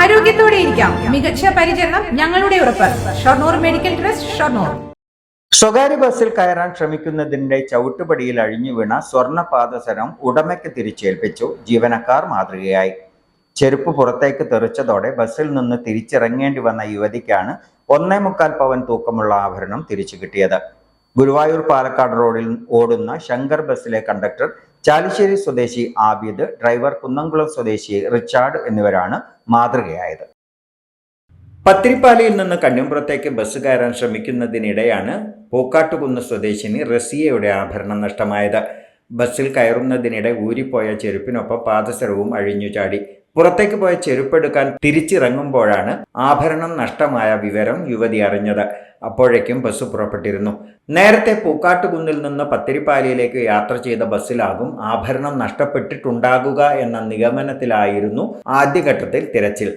ആരോഗ്യത്തോടെ ഇരിക്കാം മികച്ച പരിചരണം ഞങ്ങളുടെ ഉറപ്പ്. Shoranur medical trust Shoranur. സ്വകാര്യ ബസ്സിൽ കയറാൻ ശ്രമിക്കുന്നതിന്റെ ചവിട്ടുപടിയിൽ അഴിഞ്ഞു വീണ സ്വർണ ഉടമയ്ക്ക് തിരിച്ചേൽപ്പിച്ചു. ജീവനക്കാർ മാതൃകയായി. ചെരുപ്പ് പുറത്തേക്ക് തെറിച്ചതോടെ ബസ്സിൽ നിന്ന് തിരിച്ചിറങ്ങേണ്ടി വന്ന യുവതിക്കാണ് ഒന്നേ മുക്കാൽ പവൻ തൂക്കമുള്ള ആഭരണം തിരിച്ചു കിട്ടിയത്. ഗുരുവായൂർ പാലക്കാട് റോഡിൽ ഓടുന്ന ശങ്കർ ബസ്സിലെ കണ്ടക്ടർ ചാലിശ്ശേരി സ്വദേശി ആബിദ് ഡ്രൈവർ കുന്നംകുളം സ്വദേശി റിച്ചാർഡ് എന്നിവരാണ് മാതൃകയായത്. പത്തിരിപ്പാലയിൽ നിന്ന് കന്യമ്പുറത്തേക്ക് ബസ് കയറാൻ ശ്രമിക്കുന്നതിനിടെയാണ് പൂക്കാട്ടുകുന്ന് സ്വദേശിനി റസിയയുടെ ആഭരണം നഷ്ടമായത്. ബസ്സിൽ കയറുന്നതിനിടെ ഊരിപ്പോയ ചെരുപ്പിനൊപ്പം പാദസരവും അഴിഞ്ഞു ചാടി പുറത്തേക്ക് പോയ ചെരുപ്പെടുക്കാൻ തിരിച്ചിറങ്ങുമ്പോഴാണ് ആഭരണം നഷ്ടമായ വിവരം യുവതി അറിഞ്ഞത്. അപ്പോഴേക്കും ബസ് പുറപ്പെട്ടിരുന്നു. നേരത്തെ പൂക്കാട്ടുകുന്നിൽ നിന്ന് പത്തിരിപ്പാലിയിലേക്ക് യാത്ര ചെയ്ത ബസ്സിലാകും ആഭരണം നഷ്ടപ്പെട്ടിട്ടുണ്ടാകുക എന്ന നിഗമനത്തിലായിരുന്നു ആദ്യഘട്ടത്തിൽ തിരച്ചിൽ.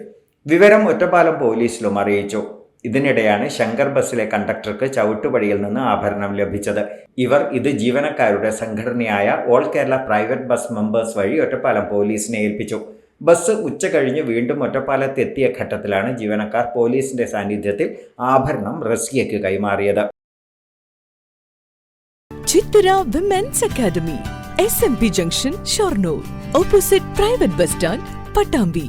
വിവരം ഒറ്റപ്പാലം പോലീസിലും അറിയിച്ചു. ഇതിനിടെയാണ് ശങ്കർ ബസ്സിലെ കണ്ടക്ടർക്ക് ചവിട്ടുപടിയിൽ നിന്ന് ആഭരണം ലഭിച്ചത്. ഇവർ ഇത് ജീവനക്കാരുടെ സംഘടനയായ all Kerala private bus members വഴി ഒറ്റപ്പാലം പോലീസിനെ ഏൽപ്പിച്ചു. ബസ് ഉച്ച കഴിഞ്ഞ് വീണ്ടും ഒറ്റപ്പാലത്ത് എത്തിയ ഘട്ടത്തിലാണ് ജീവനക്കാർ പോലീസിന്റെ സാന്നിധ്യത്തിൽ ആഭരണം റസിയയ്ക്ക് കൈമാറിയത്. Chithara women's academy S M P junction Shoranur opposite private bus stand Pattambi